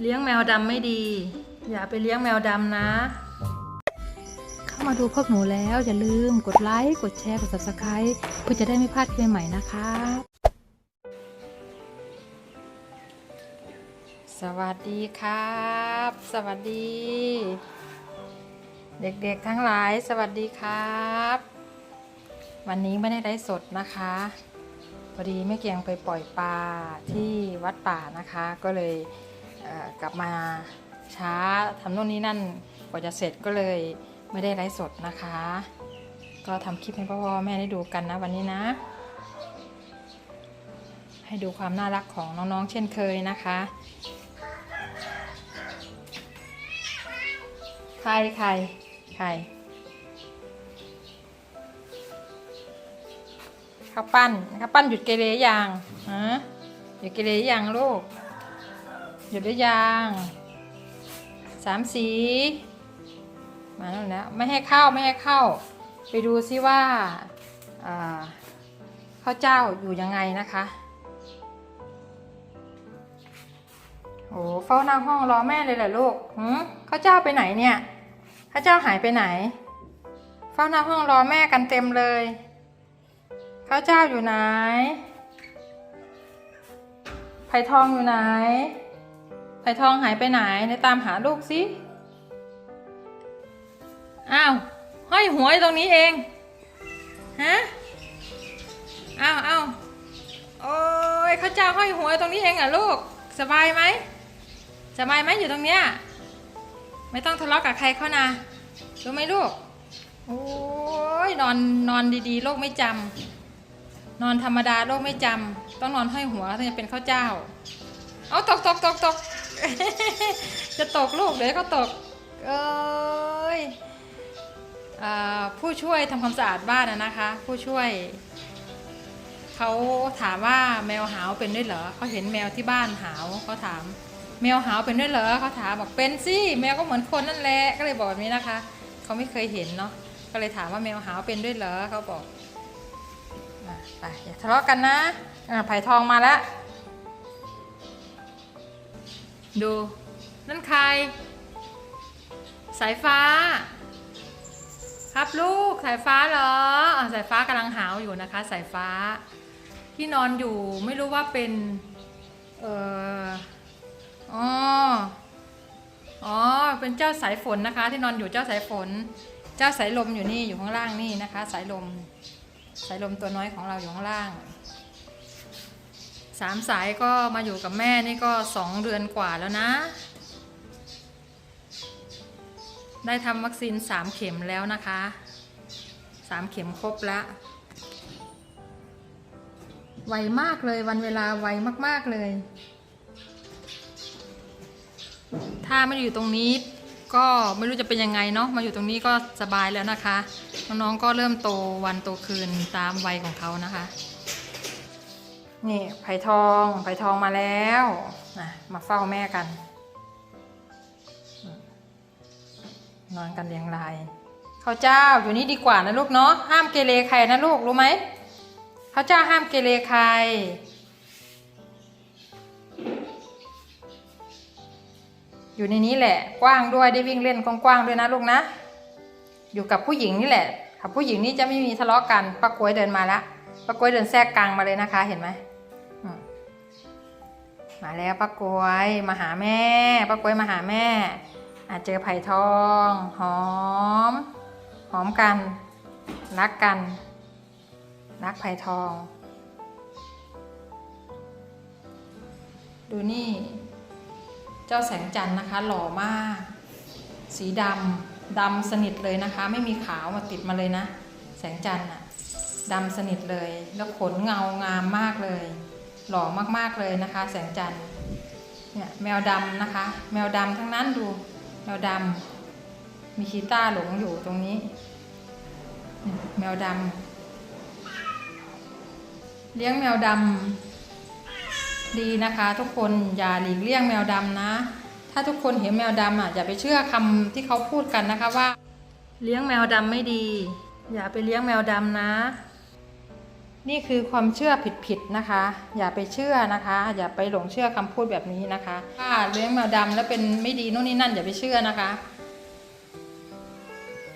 เลี้ยงแมวดำไม่ดี อย่าไปเลี้ยงแมวดำนะ เข้ามาดูพวกหนูแล้ว อย่าลืมกดไลค์ กดแชร์ กด subscribe เพื่อจะได้ไม่พลาดคลิปใหม่ๆนะคะ สวัสดีครับ สวัสดี เด็กๆทั้งหลาย สวัสดีครับ วันนี้ไม่ได้ไลฟ์สดนะคะพอดีแม่เกียงไปปล่อยปลาที่วัดป่านะคะ ก็เลยเอ่อ กลับมาช้าทำโน่นนี่นั่นกว่าจะเสร็จก็เลยไม่ได้ไลฟ์สดนะคะ ก็ทำคลิปให้พ่อพ่อแม่ได้ดูกันนะวันนี้นะ ให้ดูความน่ารักของน้องๆ เช่นเคยนะคะใครใครใครข้าวปั้นข้าวปั้นหยุดเกเรยังฮะหยุดเกเรยังลูก หยุดหรือยังสามสี มาแล้วแล้วไม่ให้เข้าไม่ให้เข้า ไปดูซิว่าอ่าข้าวเจ้าอยู่ยังไงนะคะโอ้เฝ้าหน้าห้องรอแม่เลยเหรอลูกหืมข้าวเจ้าไปไหนเนี่ยข้าวเจ้าหายไปไหน เฝ้าหน้าห้องรอแม่กันเต็มเลยข้าวเจ้าอยู่ไหน ไผ่ทองอยู่ไหน ไผ่ทองหายไปไหนในตามหาลูกสิอ้าวห้อยหัวอยู่ตรงนี้เองฮะอ้าวอ้าวโอ้ยข้าเจ้าห้อยหัวอยู่ตรงนี้เองเหรอลูก สบายไหมสบายไหมอยู่ตรงเนี้ยไม่ต้องทะเลาะกับใครเขานะรู้ไหมลูกโอ้ยนอนนอนดีๆ โลกไม่จำนอนธรรมดาโลกไม่จำต้องนอนห้อยหัวถึงจะเป็นข้าวเจ้า เอาตกตกตกตก จะตกลูกเดี๋ยวก็ตก เอ้ยผู้ช่วยทำความสะอาดบ้านนะคะ ผู้ช่วยเขาถามว่าแมวหาวเป็นด้วยเหรอเขาเห็นแมวที่บ้านหาวเขาถาม แมวหาวเป็นด้วยเหรอเขาถามบอกเป็นสิแมวก็เหมือนคนนั่นแหละก็เลยบอกแบบนี้นะคะเขาไม่เคยเห็นเนาะก็เลยถามว่าแมวหาวเป็นด้วยเหรอเขาบอกไปอย่าทะเลาะกันนะอะไผ่ทองมาแล้ว ดู นั่นใคร สายฟ้า ครับลูกสายฟ้าเหรออสายฟ้ากำลังหาวอยู่นะคะ สายฟ้า ที่นอนอยู่ไม่รู้ว่าเป็น เอออ๋ออ๋อ เป็นเจ้าสายฝนนะคะ ที่นอนอยู่เจ้าสายฝน เจ้าสายลมอยู่นี่อยู่ข้างล่างนี่นะคะ สายลม สายลมตัวน้อยของเราอยู่ข้างล่าง สามสายก็มาอยู่กับแม่นี่ก็สองเดือนกว่าแล้วนะ ได้ทำวัคซีนสามเข็มแล้วนะคะสามเข็มครบแล้วไวมากเลยวันเวลาไวมาก ๆ เลย ถ้าไม่อยู่ตรงนี้ก็ไม่รู้จะเป็นยังไงเนาะ มาอยู่ตรงนี้ก็สบายแล้วนะคะ น้องๆก็เริ่มโตวันโตคืนตามวัยของเขานะคะ นี่ไผ่ทองไผ่ทองมาแล้วนะมาเฝ้าแม่กัน นอนกันเรียงรายข้าวเจ้าอยู่นี่ดีกว่านะลูกเนาะห้ามเกเรใครนะลูกรู้ไหมข้าวเจ้าห้ามเกเรใครอยู่ในนี้แหละกว้างด้วยได้วิ่งเล่นกว้างๆด้วยนะลูกนะ อยู่กับผู้หญิงนี่แหละกับผู้หญิงนี่จะไม่มีทะเลาะกันป้ากล้วยเดินมาล้วป้ากล้วยเดินแทรกกลางมาเลยนะคะเห็นไหม มาแล้วป้ากล้วย มาหาแม่ป้ากล้วยมาหาแม่อาเจอไผ่ทอง หอม หอมกัน รักกัน รักไผ่ทอง ดูนี่ เจ้าแสงจันทร์นะคะ หล่อมาก สีดำดำสนิทเลยนะคะ ไม่มีขาวมาติดมาเลยนะ แสงจันทร์อะดำสนิทเลย แล้วขนเงางามมากเลย หล่อมากๆเลยนะคะ แสงจันทร์เนี่ยแมวดำนะคะ แมวดำทั้งนั้นดู แมวดำมีชีต้าหลงอยู่ตรงนี้ แมวดำเลี้ยงแมวดำดีนะคะ ทุกคนอย่าหลีกเลี่ยงแมวดำนะ ถ้าทุกคนเห็นแมวดำอะอย่าไปเชื่อคำที่เขาพูดกันนะคะว่า เลี้ยงแมวดำไม่ดี อย่าไปเลี้ยงแมวดำนะ นี่คือความเชื่อผิดๆนะคะ อย่าไปเชื่อนะคะ อย่าไปหลงเชื่อคำพูดแบบนี้นะคะถ้าเลี้ยงแมวดำแล้วเป็นไม่ดีโน่นนี่นั่น อย่าไปเชื่อนะคะ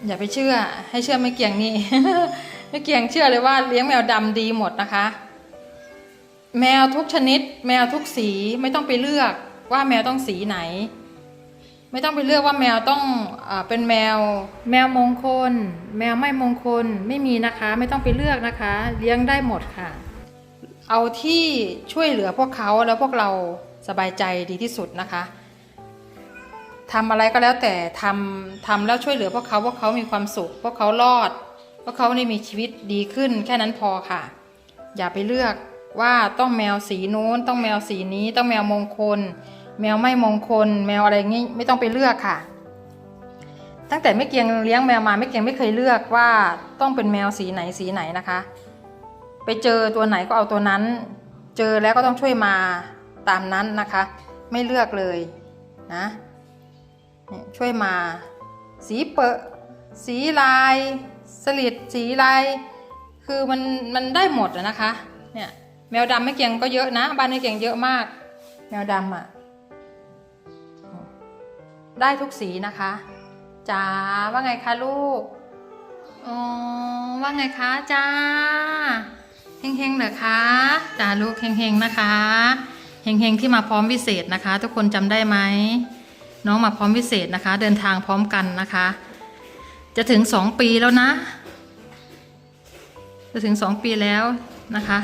อย่าไปเชื่อ ให้เชื่อไม่เกี่ยงนี่ไม่เกี่ยงเชื่อเลยว่าเลี้ยงแมวดำดีหมดนะคะ แมวทุกชนิด แมวทุกสีไม่ต้องไปเลือกว่าแมวต้องสีไหน ไม่ต้องไปเลือกว่าแมวต้องอาเป็นแมว แมวมงคล แมวไม่มงคลไม่มีนะคะ ไม่ต้องไปเลือกนะคะ เลี้ยงได้หมดค่ะ เอาที่ช่วยเหลือพวกเขาแล้วพวกเราสบายใจดีที่สุดนะคะทำอะไรก็แล้วแต่ทำทำแล้วช่วยเหลือพวกเขาพวกเขามีความสุข พวกเขารอด พวกเขาได้มีชีวิตดีขึ้น แค่นั้นพอค่ะ อย่าไปเลือกว่าต้องแมวสีนู้น ต้องแมวสีนี้ ต้องแมวมงคล แมวไม่มงคล แมวอะไรงี้ไม่ต้องไปเลือกค่ะ ตั้งแต่ไม่เกียงเลี้ยงแมวมาไม่เกียงไม่เคยเลือกว่าต้องเป็นแมวสีไหนสีไหนนะคะ ไปเจอตัวไหนก็เอาตัวนั้น เจอแล้วก็ต้องช่วยมาตามนั้นนะคะ ไม่เลือกเลยนะช่วยมา สีเปะสีลายสลิดสีลายคือมันมันได้หมดนะคะเนี่ยแมวดำไม่เกียงก็เยอะนะ บ้านไม่เกียงเยอะมาก แมวดำอะ ได้ทุกสีนะคะจ๋าว่าไงคะลูกอ๋อว่าไงคะจ้าเฮงๆเหรอคะจ๋าลูกเฮงๆนะคะเฮงๆที่มาพร้อมวิเศษนะคะ ทุกคนจำได้ไหมน้องมาพร้อมวิเศษนะคะ เดินทางพร้อมกันนะคะ จะถึงสองปีแล้วนะ จะถึงสองปีแล้วนะคะ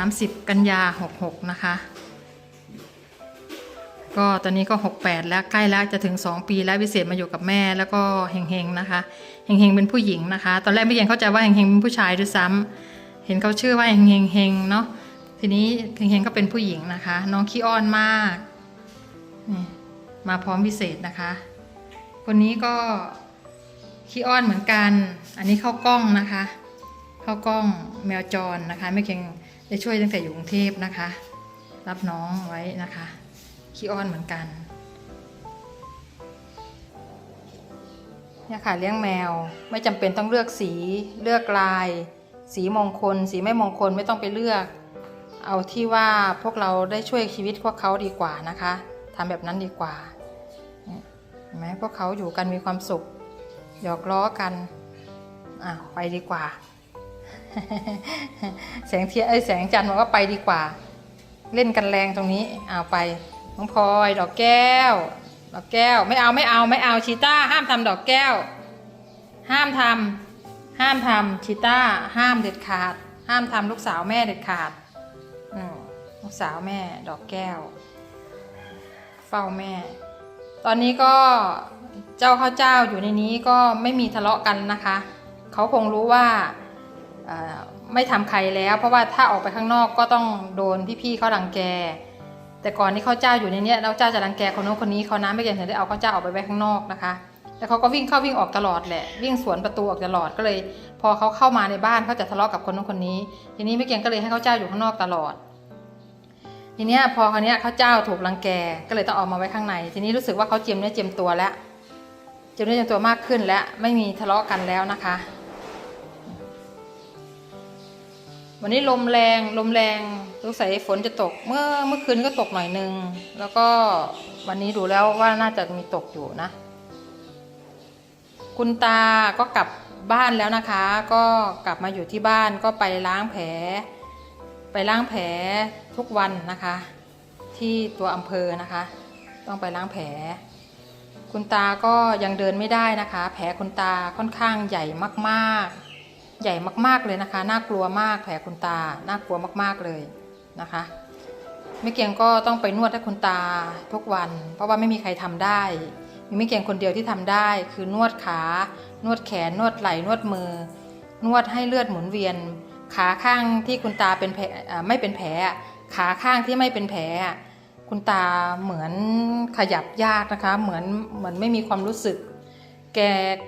30กันยา66นะคะ ก็ตอนนี้ก็ 68 แล้วใกล้แล้วจะถึง 2 ปีแล้วพิเศษมาอยู่กับแม่แล้วก็เฮงๆนะคะเฮงๆเป็นผู้หญิงนะคะ ตอนแรกไม่เห็นเข้าใจว่าเฮงๆเป็นผู้ชายด้วยซ้ำเห็นเขาชื่อว่าเฮงๆเฮงเนาะทีนี้เฮงๆก็เป็นผู้หญิงนะคะ น้องขี้อ้อนมากนี่มาพร้อมพิเศษนะคะ คนนี้ก็ขี้อ้อนเหมือนกัน อันนี้เข้ากล้องนะคะ เข้ากล้องแมวจรนะคะไม่เก่งได้ช่วยตั้งแต่อยู่กรุงเทพนะคะ รับน้องไว้นะคะ ขี้อ้อนเหมือนกัน เนี่ยค่ะเลี้ยงแมวไม่จำเป็นต้องเลือกสีเลือกลาย สีมงคล สีไม่มงคลไม่ต้องไปเลือก เอาที่ว่าพวกเราได้ช่วยชีวิตพวกเขาดีกว่านะคะทำแบบนั้นดีกว่าเห็นไหมพวกเขาอยู่กันมีความสุขหยอกล้อกันอะไปดีกว่า แสงเทียนไอแสงจันทร์บอกว่าไปดีกว่า เล่นกันแรงตรงนี้เอาไป น้องพลอยดอกแก้ว ดอกแก้ว ไม่เอาไม่เอาไม่เอาชีต้าห้ามทำดอกแก้ว ห้ามทำห้ามทำชีต้าห้ามเด็ดขาด ห้ามทำลูกสาวแม่เด็ดขาดลูกสาวแม่ดอกแก้ว เฝ้าแม่ ตอนนี้ก็เจ้าข้าวเจ้าอยู่ในนี้ก็ไม่มีทะเลาะกันนะคะ เขาคงรู้ว่าไม่ทำใครแล้ว เพราะว่าถ้าออกไปข้างนอกก็ต้องโดนพี่ๆเขารังแก แต่ก่อนนี้ข้าวเจ้าอยู่ในนี้แล้วเจ้าจะรังแกคนโน้นคนนี้เขาน้ำไม่เก่งถึงได้เอาข้าวเจ้าออกไปไว้ข้างนอกนะคะ แล้วเขาก็วิ่งเข้าวิ่งออกตลอดแหละ วิ่งสวนประตูออกตลอดก็เลย พอเขาเข้ามาในบ้านเขาจะทะเลาะกับคนโน้นคนนี้ ทีนี้ไม่เก่งก็เลยให้ข้าวเจ้าอยู่ข้างนอกตลอด ทีนี้พอคราวเนี้ข้าวเจ้าถูกรังแกก็เลยต้องเอามาไว้ข้างใน ทีนี้รู้สึกว่าเขาเจียมเนื้อเจียมตัวแล้วเจียมเนื้อเจียมตัวมากขึ้นแล้วไม่มีทะเลาะกันแล้วนะคะ วันนี้ลมแรงลมแรงสงสัยฝนจะตกเมื่อเมื่อคืนก็ตกหน่อยนึง แล้วก็วันนี้ดูแล้วว่าน่าจะมีตกอยู่นะ คุณตาก็กลับบ้านแล้วนะคะ ก็กลับมาอยู่ที่บ้านก็ไปล้างแผล ไปล้างแผลทุกวันนะคะ ที่ตัวอำเภอนะคะ ต้องไปล้างแผล คุณตาก็ยังเดินไม่ได้นะคะ แผลคุณตาค่อนข้างใหญ่มากๆ ใหญ่มากๆเลยนะคะ น่ากลัวมากแผลคุณตา น่ากลัวมากๆเลยนะคะไม่เกียงก็ต้องไปนวดให้คุณตาทุกวัน เพราะว่าไม่มีใครทำได้ มีไม่เกียงคนเดียวที่ทำได้ คือนวดขา นวดแขน นวดไหล่ นวดมือ นวดให้เลือดหมุนเวียน ขาข้างที่คุณตาเป็นแผลไม่เป็นแผล ขาข้างที่ไม่เป็นแผล คุณตาเหมือนขยับยากนะคะ เหมือนเหมือนไม่มีความรู้สึก แก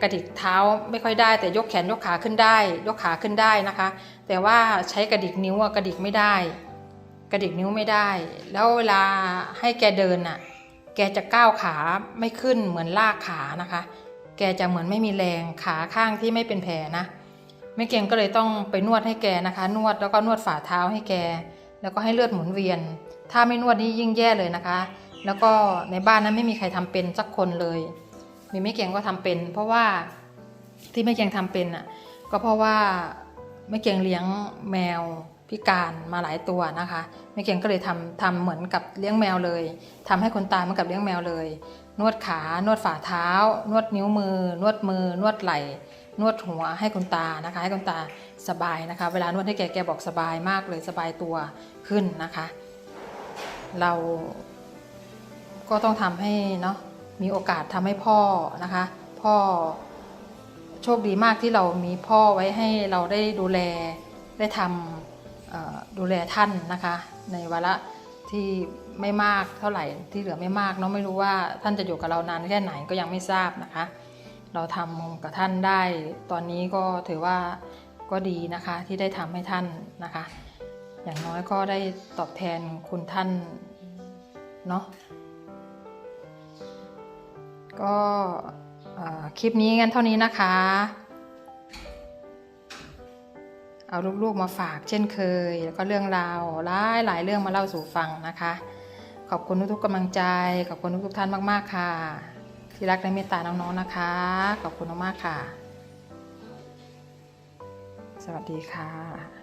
กระดิกเท้าไม่ค่อยได้ แต่ยกแขนยกขาขึ้นได้ ยกขาขึ้นได้นะคะ แต่ว่าใช้กระดิกนิ้วอะกระดิกไม่ได้ กระดิกนิ้วไม่ได้ แล้วเวลาให้แกเดินอะ แกจะก้าวขาไม่ขึ้นเหมือนลากขานะคะ แกจะเหมือนไม่มีแรงขาข้างที่ไม่เป็นแผลนะแม่เกียงก็เลยต้องไปนวดให้แกนะคะ นวดแล้วก็นวดฝ่าเท้าให้แก แล้วก็ให้เลือดหมุนเวียน ถ้าไม่นวดนี่ยิ่งแย่เลยนะคะ แล้วก็ในบ้านนั้นไม่มีใครทำเป็นสักคนเลย มีแม่เกียงก็ทำเป็น เพราะว่าที่แม่เกียงทำเป็นอะ ก็เพราะว่าแม่เกียงเลี้ยงแมวพิการมาหลายตัวนะคะแม่เกียงก็เลยทำทำเหมือนกับเลี้ยงแมวเลยทำให้คนตายเหมือนกับเลี้ยงแมวเลย นวดขานวดฝ่าเท้า นวดนิ้วมือ นวดมือ นวดไหล่นวดหัวให้คุณตานะคะ ให้คุณตาสบายนะคะ เวลานวดให้แกแกบอกสบายมากเลยสบายตัวขึ้นนะคะ เราก็ต้องทำให้เนาะ มีโอกาสทำให้พ่อนะคะ พ่อโชคดีมากที่เรามีพ่อไว้ให้เราได้ดูแลได้ทำดูแลท่านนะคะ ในวาระที่ไม่มากเท่าไหร่ที่เหลือไม่มากเนาะไม่รู้ว่าท่านจะอยู่กับเรานานแค่ไหนก็ยังไม่ทราบนะคะ เราทำกับท่านได้ ตอนนี้ก็ถือว่าก็ดีนะคะที่ได้ทำให้ท่านนะคะ อย่างน้อยก็ได้ตอบแทนคุณท่านเนาะ ก็คลิปนี้กันเท่านี้นะคะ เอาลูกๆมาฝากเช่นเคย แล้วก็เรื่องราวหลายหลายๆเรื่องมาเล่าสู่ฟังนะคะ ขอบคุณทุกๆกำลังใจ ขอบคุณทุกๆท่านมากๆค่ะ ที่รักและเมตตาน้องๆนะคะ ขอบคุณมากๆค่ะ สวัสดีค่ะ